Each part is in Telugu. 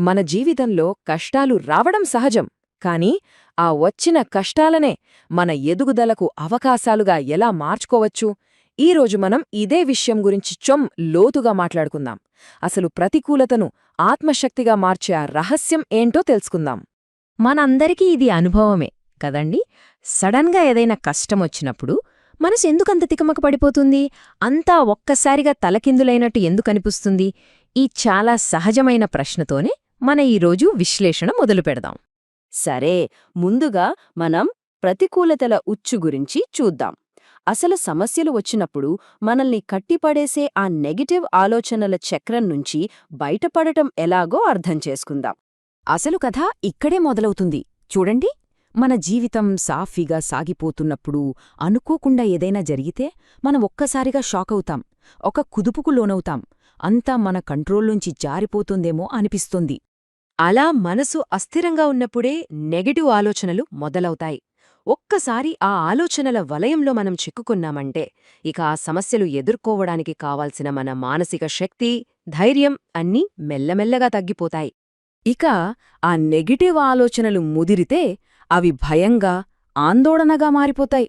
మన జీవితంలో కష్టాలు రావడం సహజం. కానీ ఆ వచ్చిన కష్టాలనే మన ఎదుగుదలకు అవకాశాలుగా ఎలా మార్చుకోవచ్చు? ఈరోజు మనం ఇదే విషయం గురించి చొమ్ లోతుగా మాట్లాడుకుందాం. అసలు ప్రతికూలతను ఆత్మశక్తిగా మార్చే ఆ రహస్యం ఏంటో తెలుసుకుందాం. మనందరికీ ఇది అనుభవమే కదండి? సడన్గా ఏదైనా కష్టమొచ్చినప్పుడు మనసు ఎందుకంత తికమక పడిపోతుంది? అంతా ఒక్కసారిగా తలకిందులైనట్టు ఎందుకనిపిస్తుంది? ఈ చాలా సహజమైన ప్రశ్నతోనే మన ఈరోజు విశ్లేషణ మొదలు పెడదాం. సరే ముందుగా మనం ప్రతికూలతల ఉచ్చు గురించి చూద్దాం. అసలు సమస్యలు వచ్చినప్పుడు మనల్ని కట్టిపడేసే ఆ నెగిటివ్ ఆలోచనల చక్రం నుంచి బయటపడటం ఎలాగో అర్థం చేసుకుందాం. అసలు కథ ఇక్కడే మొదలవుతుంది. చూడండి మన జీవితం సాఫీగా సాగిపోతున్నప్పుడు అనుకోకుండా ఏదైనా జరిగితే మనం ఒక్కసారిగా షాకవుతాం ఒక కుదుపుకు లోనవుతాం. అంతా మన కంట్రోల్లోంచి జారిపోతుందేమో అనిపిస్తుంది. అలా మనసు అస్థిరంగా ఉన్నప్పుడే నెగటివ్ ఆలోచనలు మొదలవుతాయి. ఒక్కసారి ఆ ఆలోచనల వలయంలో మనం చిక్కుకున్నామంటే ఇక ఆ సమస్యలు ఎదుర్కోవడానికి కావాల్సిన మన మానసిక శక్తి ధైర్యం అన్నీ మెల్లమెల్లగా తగ్గిపోతాయి. ఇక ఆ నెగిటివ్ ఆలోచనలు ముదిరితే అవి భయంగా ఆందోళనగా మారిపోతాయి.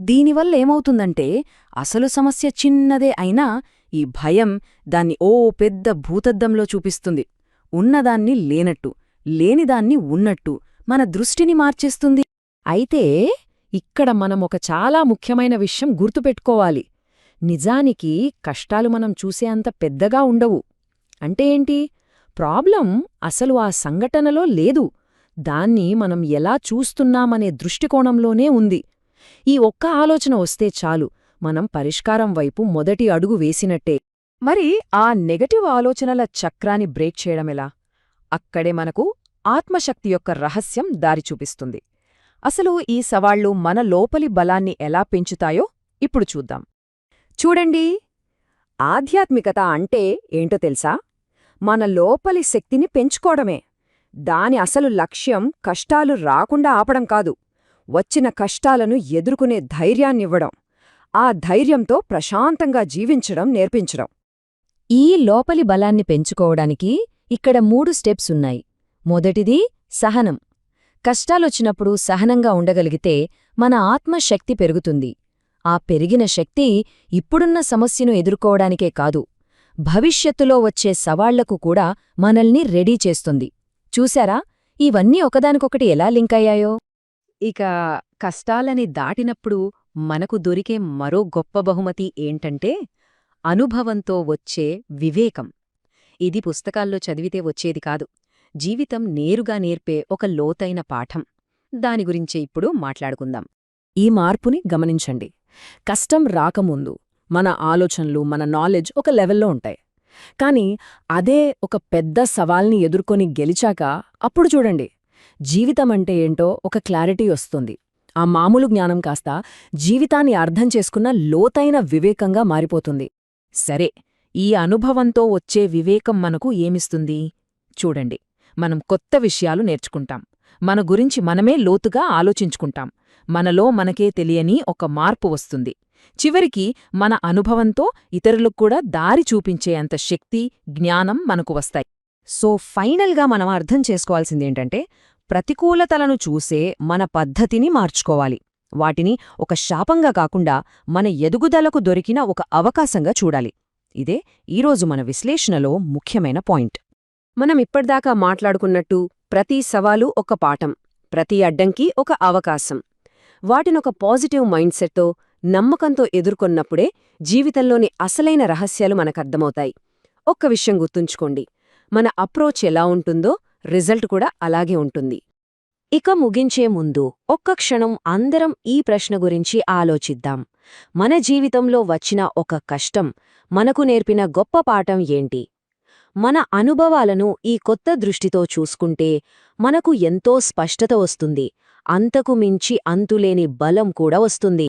దీనివల్ల ఏమవుతుందంటే అసలు సమస్య చిన్నదే అయినా ఈ భయం దాన్ని ఓ పెద్ద భూతద్దంలో చూపిస్తుంది. ఉన్నదాన్ని లేనట్టు లేనిదాన్ని ఉన్నట్టు మన దృష్టిని మార్చేస్తుంది. అయితే ఇక్కడ మనం ఒక చాలా ముఖ్యమైన విషయం గుర్తుపెట్టుకోవాలి. నిజానికి కష్టాలు మనం చూసే అంత పెద్దగా ఉండవు. అంటే ఏంటి? ప్రాబ్లం అసలు ఆ సంఘటనలో లేదు. దాన్ని మనం ఎలా చూస్తున్నామనే దృష్టికోణంలోనే ఉంది. ఈ ఒక్క ఆలోచన వస్తే చాలు. మనం పరిష్కారం వైపు మొదటి అడుగు వేసినట్టే. మరి ఆ నెగటివ్ ఆలోచనల చక్రాన్ని బ్రేక్ చేయడమెలా అక్కడే మనకు ఆత్మశక్తి యొక్క రహస్యం దారి చూపిస్తుంది. అసలు ఈ సవాళ్ళు మన లోపలి బలాన్ని ఎలా పెంచుతాయో ఇప్పుడు చూద్దాం. చూడండి. ఆధ్యాత్మికత అంటే ఏంటో తెలుసా? మన లోపలి శక్తిని పెంచుకోవడమే. దాని అసలు లక్ష్యం కష్టాలు రాకుండా ఆపడం కాదు. వచ్చిన కష్టాలను ఎదుర్కొనే ధైర్యాన్నివ్వడం. ఆ ధైర్యంతో ప్రశాంతంగా జీవించడం నేర్పించడం. ఈ లోపలి బలాన్ని పెంచుకోవడానికి ఇక్కడ మూడు స్టెప్స్ ఉన్నాయి. మొదటిది సహనం. కష్టాలొచ్చినప్పుడు సహనంగా ఉండగలిగితే మన ఆత్మశక్తి పెరుగుతుంది. ఆ పెరిగిన శక్తి ఇప్పుడున్న సమస్యను ఎదుర్కోవడానికే కాదు భవిష్యత్తులో వచ్చే సవాళ్ళకు కూడా మనల్ని రెడీ చేస్తుంది. చూశారా? ఇవన్నీ ఒకదానికొకటి ఎలా లింకయ్యాయో ఇక కష్టాలని దాటినప్పుడు మనకు దొరికే మరో గొప్ప బహుమతి ఏంటంటే అనుభవంతో వచ్చే వివేకం. ఇది పుస్తకాల్లో చదివితే వచ్చేది కాదు. జీవితం నేరుగా నేర్పే ఒక లోతైన పాఠం. దాని గురించే ఇప్పుడు మాట్లాడుకుందాం. ఈ మార్పుని గమనించండి. కష్టం రాకముందు మన ఆలోచనలు మన నాలెడ్జ్ ఒక లెవెల్లో ఉంటాయి. కాని అదే ఒక పెద్ద సవాల్ని ఎదుర్కొని గెలిచాక అప్పుడు చూడండి. జీవితమంటే ఏంటో ఒక క్లారిటీ వస్తుంది. ఆ మామూలు జ్ఞానం కాస్త జీవితాన్ని అర్థం చేసుకున్న లోతైన వివేకంగా మారిపోతుంది. సరే ఈ అనుభవంతో వచ్చే వివేకం మనకు ఏమిస్తుంది? చూడండి మనం కొత్త విషయాలు నేర్చుకుంటాం. మన గురించి మనమే లోతుగా ఆలోచించుకుంటాం. మనలో మనకే తెలియని ఒక మార్పు వస్తుంది. చివరికి మన అనుభవంతో ఇతరులకు కూడా దారి చూపించేంత శక్తి జ్ఞానం మనకు వస్తాయి. సో ఫైనల్గా మనం అర్థం చేసుకోవాల్సిందేంటంటే ప్రతికూలతలను చూసే మన పద్ధతిని మార్చుకోవాలి. వాటిని ఒక శాపంగా కాకుండా మన ఎదుగుదలకు దొరికిన ఒక అవకాశంగా చూడాలి. ఇదే ఈరోజు మన విశ్లేషణలో ముఖ్యమైన పాయింట్. మనం ఇప్పటిదాకా మాట్లాడుకున్నట్టు ప్రతి సవాలు ఒక పాఠం ప్రతి అడ్డంకి ఒక అవకాశం. వాటినొక పాజిటివ్ మైండ్ సెట్తో నమ్మకంతో ఎదుర్కొన్నప్పుడే జీవితంలోని అసలైన రహస్యాలు మనకర్థమవుతాయి. ఒక్క విషయం గుర్తుంచుకోండి. మన అప్రోచ్ ఎలా ఉంటుందో రిజల్ట్ కూడా అలాగే ఉంటుంది. ఇక ముగించే ముందు ఒక్క క్షణం అందరం ఈ ప్రశ్న గురించి ఆలోచిద్దాం. మన జీవితంలో వచ్చిన ఒక కష్టం మనకు నేర్పిన గొప్ప పాఠం ఏంటి? మన అనుభవాలను ఈ కొత్త దృష్టితో చూసుకుంటే మనకు ఎంతో స్పష్టత వస్తుంది అంతకు మించి అంతులేని బలం కూడా వస్తుంది.